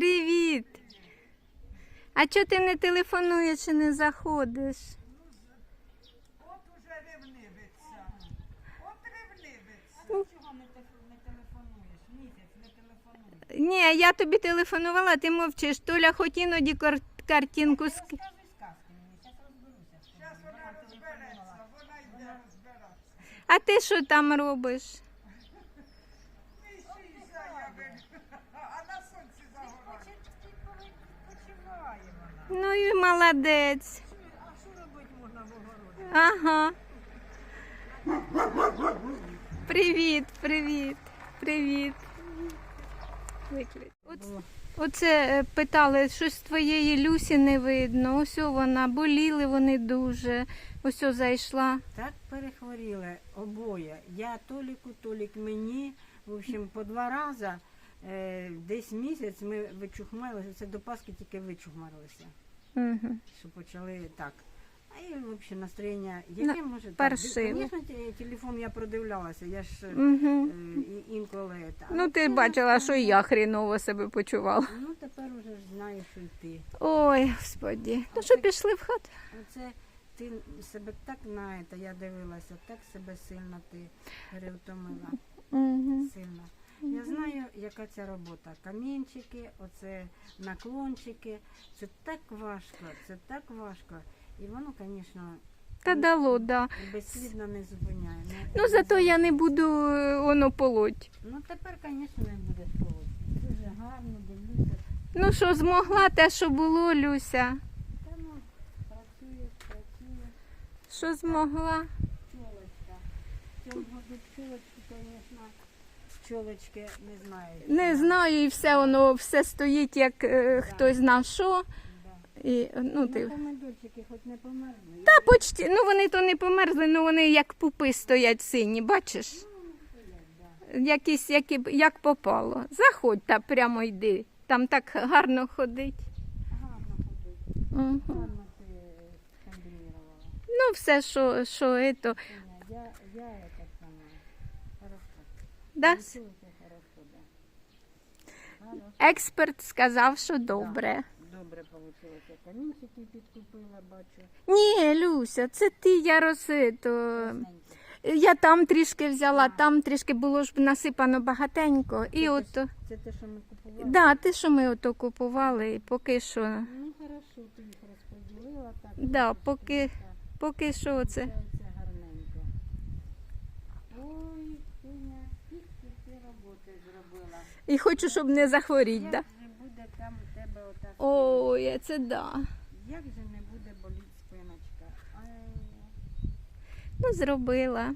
Привіт. А чого ти не телефонуєш і не заходиш? От уже ревнивиться. От ревнивиться. Чого не, телефонуєш? Місяць не телефонуєш. Ні, я тобі телефонувала, ти мовчиш. Толя хоч іноді кар- картинку розбиратися. А ти що там робиш? Місійся, я би. А на сонці загорає. Почуває вона. Ну і молодець. А що робити можна в огороді? Ага. Привіт, привіт, привіт. Оце е, питали, щось твоєї Люсі не видно. Ось вона, боліли вони дуже. Ось зайшла. Так перехворіли обоє. Я Толіку, Толік мені. В общем, по два рази. Е, десь місяць ми вичухмалися, це до Пасхи тільки вичухмарилися, Угу. що почали так. А і взагалі настроєння, яке може так. Звісно, телефон я продивлялася, я ж е, Угу. і- інколи. та- Ну, ти бачила, що і я хріново себе почувала. Ну тепер вже ж знаєш, що йти. Ой, господі. Ну що, пішли в хату? Оце ти себе так на це, я дивилася, так себе сильно ти перевтомила. Угу. Сильно. Я знаю, яка ця робота. Камінчики, оце наклончики. Це так важко, це так важко. І воно, звісно, Та дало, да. безслідно не зупиняє. Ну зато я не буду е, воно полоть. Ну тепер, звісно, не буде полоть. Дуже гарно дивлюся. Ну що, змогла те, що було, Люся. Та ну, працюєш, працюєш. Що змогла? Пчолочка. В цьому году звісно, пчолочки не знаю. Не знаю, і все воно все стоїть, як е, хтось знав що. І, ну, Ну, ти... помидорчики хоч не померзли. Та почти, ну вони то не померзли, ну вони як пупи стоять сині, бачиш? Якісь, які, б- як попало. Заходь та прямо йди. Там так гарно ходить. Гарно ходить. Угу. Гарно ти комбінувала. Ну, все, що, що ето. Я, я. Да? Експерт сказав, що добре. Добре получилось. Камінчики підкупила, бачу. Ні, Люся, це ти я роси, то я там трішки взяла, там трішки було ж насипано багатенько. І Це от, те, Це те, що ми купували? да, те, що ми ото купували, і поки що, Ну, хорошо, ти їх розподілила так. да, поки, поки що це. Получається гарненько. Ой, Соня, скільки ти роботи зробила. І хочу, щоб не захворіть, Як да? же буде там у тебе ота спина? Ой, це да. Як же не буде боліти спиночка? Ай, Ну, зробила.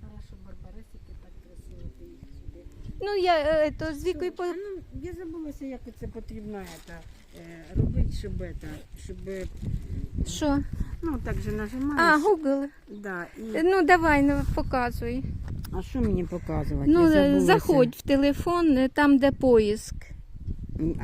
хорошо, Барбарисики так красиво ти їх сюди. Ну, я е, то з вікою по. А ну, я забулася, як це потрібно это, е, робити, щоб, это, щоб Що? ну так же А, нажимаєш. Google. да, і... Ну, давай, ну, показуй. А що мені показувати? Ну, е, заходь в телефон, е, там, де поїзк.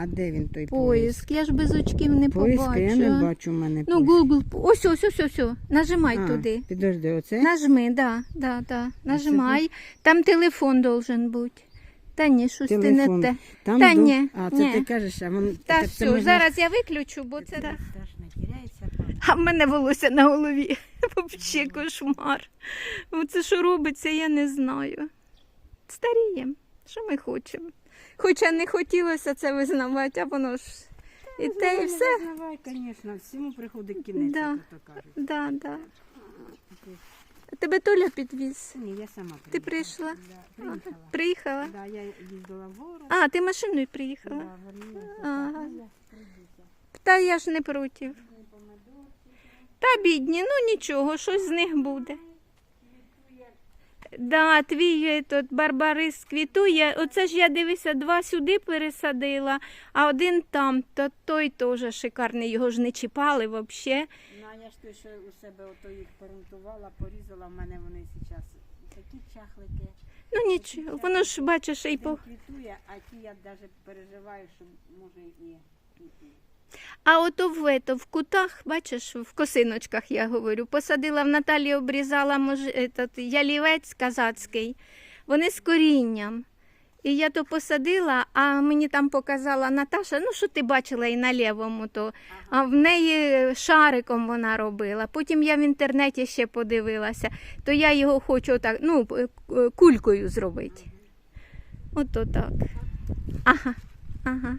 А де він той поїзд? Поїзк. Я ж без очків не Поїзд, побачу. я не бачу в мене. Ну, поїзд. Google. Ось, ось, ось, ось, ось. Нажимай А, туди. Підожди, оце? Нажми, да, да, да. Нажимай. Там телефон должен бути. Та ні, щось ти Телефон. не те. Там Та до- ні, А, це ні. ти кажеш, а воно... Та це все, можна- зараз я виключу, бо. Це да. теж не тіряється. пам'ять. А в мене волосся на голові. Взагалі кошмар. Оце що робиться, я не знаю. Старіємо. Що ми хочемо? Хоча не хотілося це визнавати, а воно ж і те, і Ну, все. визнавай, звісно, всьому приходить кінець, Да. як то кажуть. Да, да. Тебе Толя підвіз. Ні, я сама Ти прийшла? Да, приїхала. Приїхала? Да, я їздила в город. А, ти машиною приїхала? Да, вернулася. Ага. Ну. Та я ж не проти. Та бідні, ну нічого, щось з них буде. Да, твій тот барбарис квітує. Оце ж я дивися, два сюди пересадила, а один там, то той теж шикарний, його ж не чіпали взагалі. Ну, а я ж той, що у себе ото їх порунтувала, порізала, в мене вони зараз такі чахлики. Ну нічого, воно ж бачиш і по. Квітує, а ті я навіть переживаю, що може і. А ото в, ето, в кутах, бачиш, в косиночках я говорю, посадила в Наталі, обрізала мож... етот, ялівець казацький. Вони з корінням. І я то посадила, а мені там показала Наташа, ну що ти бачила і на лівому, то а в неї шариком вона робила. Потім я в інтернеті ще подивилася, то я його хочу так, ну, кулькою зробити. Ото так. Ага, ага.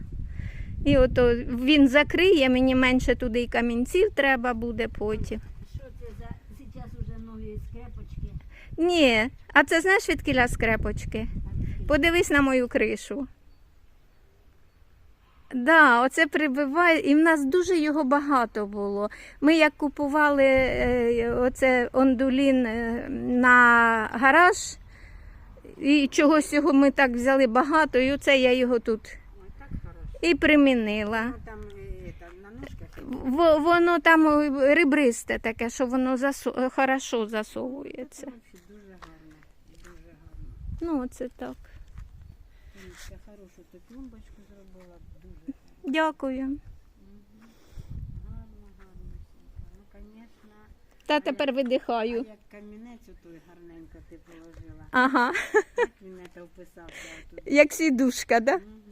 І ото він закриє, мені менше туди і камінців треба буде потім. Що це за зараз уже нові скрепочки? Ні, а це знаєш відкіля скрепочки? Подивись на мою кришу. Да, оце прибиває, і в нас дуже його багато було. Ми як купували е, оце ондулін е, на гараж, і чогось його ми так взяли багато, і оце я його тут. І примінила. Ну там, е, там на ножках. В- Воно там е, ребристе таке, що воно засу... е, хорошо засовується. Дуже гарно. Дуже гарно. Ну, оце так. Сонечка, хорошу ти клумбочку зробила. Дуже Дякую. гарно, гарно. Ну, звісно. Та тепер А видихаю. як камінець той гарненько ти положила. Ага, Як він це тут. як сідушка, да? Угу, угу.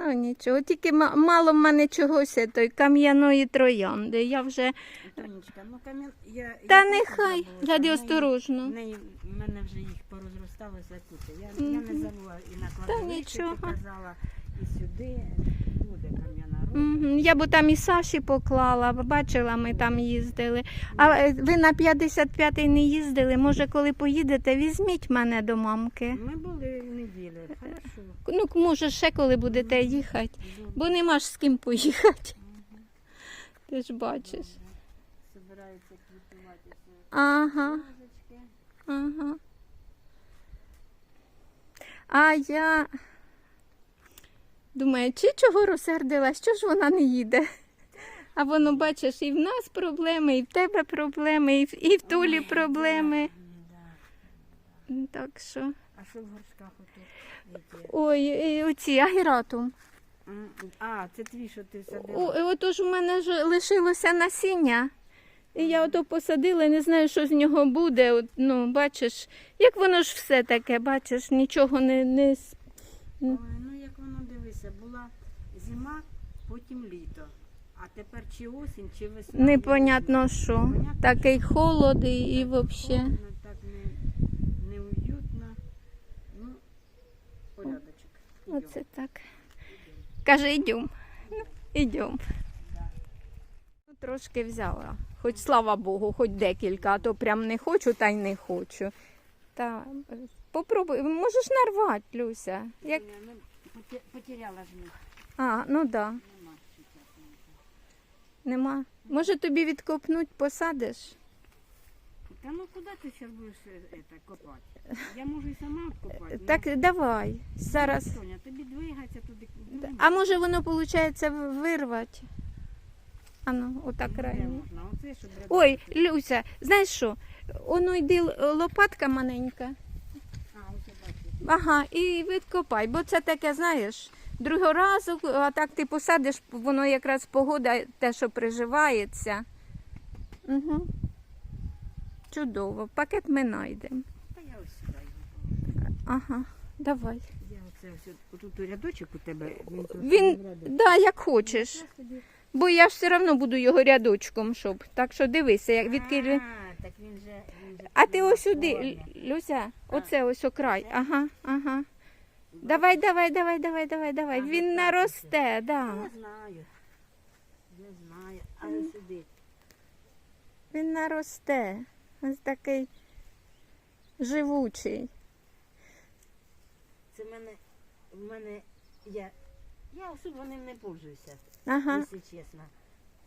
Ну нічого, тільки мало в мене чогось той кам'яної троянди. Я вже. Тонечка, ну камін... Я, Та я нехай, гляди осторожно. В неї, в мене вже їх порозросталося кути. Я, я не забула і на кладовище ти казала, і сюди буде кам'яна рота. Мгм, Я б там і Саші поклала, бачила, ми там їздили. А е, ви на 55-й не їздили? Може, коли поїдете, візьміть мене до мамки. Ми були. Ну, може, ще коли будете їхати, бо нема ж з ким поїхати. Ти ж бачиш. Собираються квітувати Ага. Ага. А я думаю, чи чого розсердилась, що ж вона не їде? А воно, бачиш, і в нас проблеми, і в тебе проблеми, і в, і в Толі проблеми. Так що. А що в горшках отут? Ой, оці агератум. А, це твій, що ти садила. отож у мене ж лишилося насіння. І я ото посадила, не знаю, що з нього буде. От, ну, бачиш, як воно ж все таке, бачиш, нічого не, не Ой, ну як воно дивися, була зима, потім літо. А тепер чи осінь, чи весна. непонятно що. Непонятно, Такий холод і, і взагалі. Так не, неуютно. Ну, порядочок. Оце так. Каже, йдем. Йдем. Ну, Трошки взяла. Хоч слава Богу, хоч декілька, а то прям не хочу та й не хочу. Та попробуй, можеш нарвати, Люся. Як... Ну, поте- Потеряла ж їх. А, ну да, нема. Може тобі відкопнуть, посадиш? Та ну куди ти зараз будеш е, это, копати? Я можу і сама копати. Так давай. Зараз. Соня, тобі двигатися туди. Ну, А може воно виходить вирвати? А ну, отак де реально. можна? Оце, щоб рядок- Ой, Люся, знаєш що? Оно йди л- лопатка маленька. А, оце бачиш. Ага, і відкопай, бо це таке, знаєш, другого разу, а так ти посадиш, воно якраз погода те, що приживається. Угу. Чудово, пакет ми знайдемо. Та я ось сюди його. Ага, давай. Я оце ось тут рядочок у тебе. Він, Він, да, як хочеш. Бо я ж все одно буду його рядочком, щоб. Так що дивися, як відкіль. А, так він же, він же А ти ось сюди, Люся, оце ось окрай. Ага, ага. Давай, давай, давай, давай, давай, давай. Він наросте, да. Я знаю. Я знаю. А сюди. Він наросте. Ось такий живучий. Це в мене, в мене, я, я особо ним не пользуюся, Ага, якщо чесно.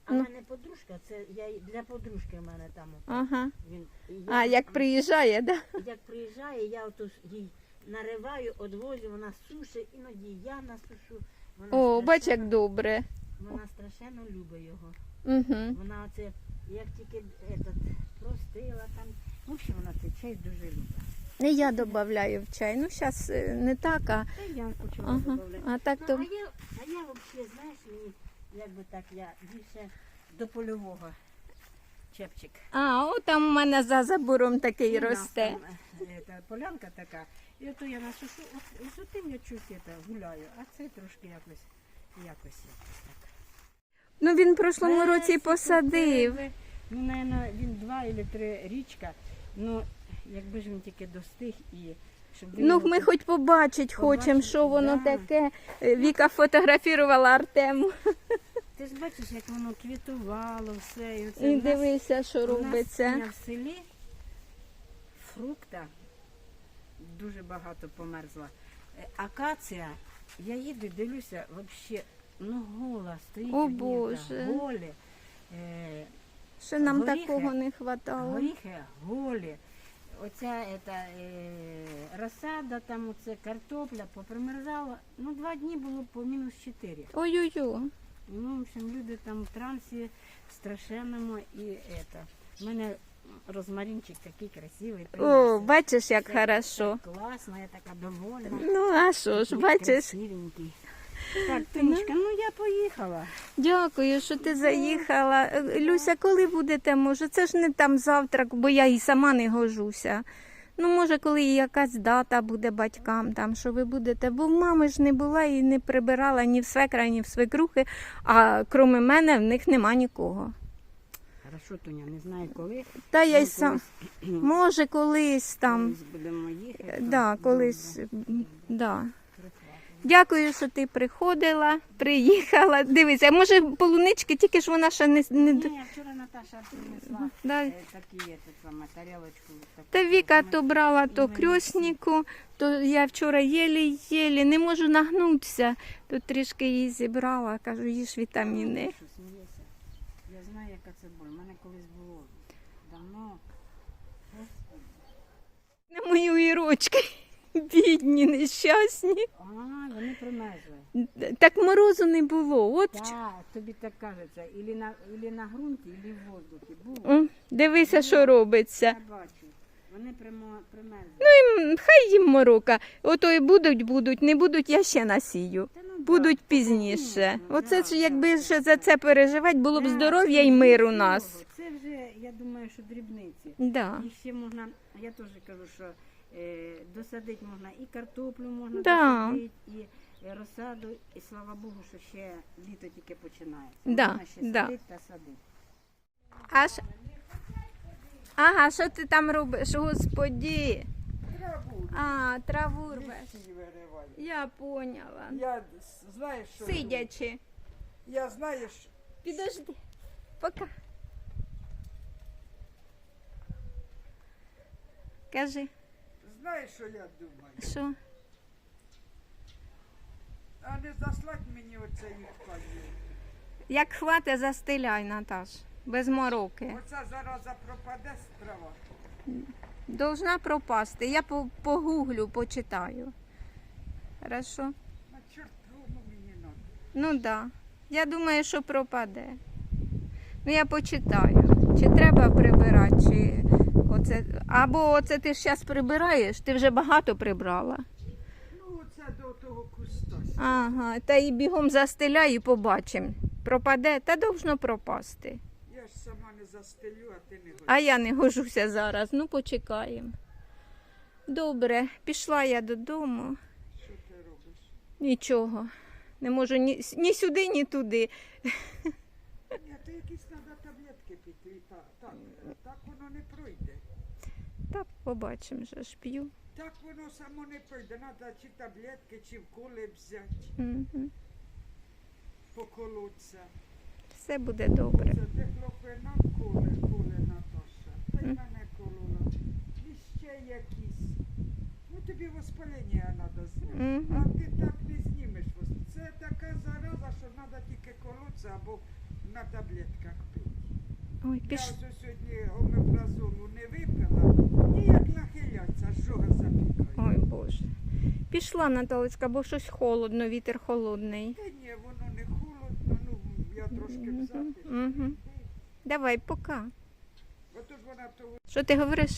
А в Ну. мене подружка, це я й- для подружки в мене там. ото. ага. Він, і я, А як приїжджає, да? як приїжджає, я ото ж їй нариваю, одвозю, вона сушить, іноді я насушу. Вона О, бач, як добре. Вона страшенно любить його. Угу. Вона оце, як тільки этот, простила там. В общем, вона цей чай дуже любить. І я додаю в чай. Ну, зараз не так, а, Та я почала ага. додавати. а так Ну, то. а я, а я взагалі, знаєш, мені, якби так, я більше до польового. чепчик. А, о, там у мене за забором такий І нас росте. там, е, полянка така. І ото я насушу, от, і з тим я чуть это, гуляю, а це трошки якось, якось, якось так. Ну він в прошлому році посадив. купили. Ну, наверное, він два або три річка. Ну, якби ж він тільки достиг і Ну, ми хоч побачить хочемо, що воно да. таке. Віка фотографувала Артему. Ти ж бачиш, як воно квітувало, все. І, оце І нас- дивися, що у нас робиться. в селі фрукта дуже багато померзла. Е, Акація, я їду, дивлюся, взагалі, ну гола стоїть. О, Боже. Голі. Е, Ще нам горіхи. такого не хватало. Горіхи голі. Оця ета, е, розсада, там оце картопля попримерзала. Ну, два дні було по мінус 4. Ой-ой-ой. Ну, в общем, люди там в трансі страшенному і это. У мене розмаринчик такий красивий. О, бачиш, як Це- хорошо. це Класно, я така довольна. Ну, а що ж, бачиш? Красивенький. Так, Тонечка, ну я поїхала. Дякую, що ти заїхала. Е, Люся, коли будете, може? Це ж не там завтра, бо я і сама не гожуся. Ну, може, коли якась дата буде батькам, там, що ви будете, бо в мами ж не була і не прибирала ні в свекра, ні в свекрухи, а крім мене в них нема нікого. Хорошо, Тоня, не знаю коли. Та я й Ну, сам, може, колись там, Колись будемо їхати. да, колись, да. Дякую, що ти приходила, приїхала. Дивися, може полунички, тільки ж вона ще не. не... Ні, вчора Наташа принесла Да. е, такі, е, так саме, тарілочку. таку. Та Віка то брала то крьоснику, то я вчора єлі-єлі, не можу нагнутися, то трішки її зібрала, кажу, їж вітаміни. Що смієшся? Я знаю, яка це боль. У мене колись було давно. Господи. На мої уірочки, бідні, нещасні. А, вони примерзли. Так морозу не було. От Так, тобі так кажеться, ілі на, ілі на ґрунті, ілі в воздухі. Було. О, Дивися, що робиться. Я бачу. Вони прямо примерзли. М, Хай їм морока. Ото і будуть, будуть, не будуть, я ще насію. Та ну да, Будуть пізніше. Оце да, ж якби да, ще за да. це переживати, було б Да, здоров'я це і мир у нічого. нас. Це вже, я думаю, що дрібниці. Да. І ще можна, я теж кажу, що досадити можна і картоплю можна Да. досадити, і е, розсаду, і слава Богу, що ще літо тільки починається. Да, Можна ще да. садити та садити. Аж... Ага, що ти там робиш, господі? Траву. А, траву рвеш. Листів вириваю. Я поняла. Я знаєш, що Сидячи. Я знаю, що Підожди. Пока. Кажи, знаєш, що я думаю. що? А не заслать мені оцеї тканю. Як хвате, застеляй, Наташ. Без мороки. Оця зараза пропаде з трава. Должна пропасти. Я по- погуглю, почитаю. Хорошо? На чорту ну, мені надо. Ну да. Я думаю, що пропаде. Ну я почитаю. Чи треба прибирати, чи оце. Або оце ти ж зараз прибираєш, ти вже багато прибрала. Ну, оце до того куста. Ага, та і бігом застеляй і побачимо. Пропаде, та должно пропасти. Я ж сама не застелю, а ти не А я не гожуся зараз. Ну, почекаємо. Добре, пішла я додому. Що ти робиш? Нічого. Не можу ні, ні сюди, ні туди. Ні, то якісь треба таблетки піти. Так, так, так воно не пройде. Так, побачимо, що ж п'ю. Так воно само не пройде. Треба чи таблетки, чи вколи взяти, Угу. поколоться. Все буде добре. Це хлопина коле, коле Наташа. Та й Мгм. мене колола. І ще якісь. Ну тобі воспалення треба зняти. Мгм. А ти так не знімеш. вос- Це така зараза, що треба тільки колотися або на таблетках пити. Ой, Я піш... ось сьогодні омепразолу не випила, нахиляться, жога запікає. Ой, Боже. Пішла Наталочка, бо щось холодно, вітер холодний. Та ні, воно не холодно, ну я трошки в. Угу. Давай, пока. Отож вона того, Що ти говориш?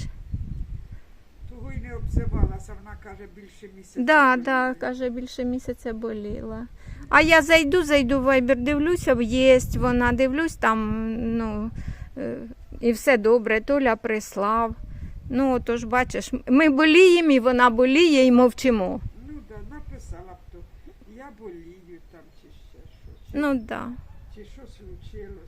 того й не обзивалася, вона каже більше місяця. Да, да, каже, більше місяця боліла. А я зайду, зайду в Viber, дивлюся, єсть вона, дивлюсь там, ну, е, І все добре, Толя прислав. Ну, отож, бачиш, ми боліємо, і вона боліє, і мовчимо. Ну да, написала б то. Я болію там чи ще що. Чи, Ну так. Да. чи що случилось.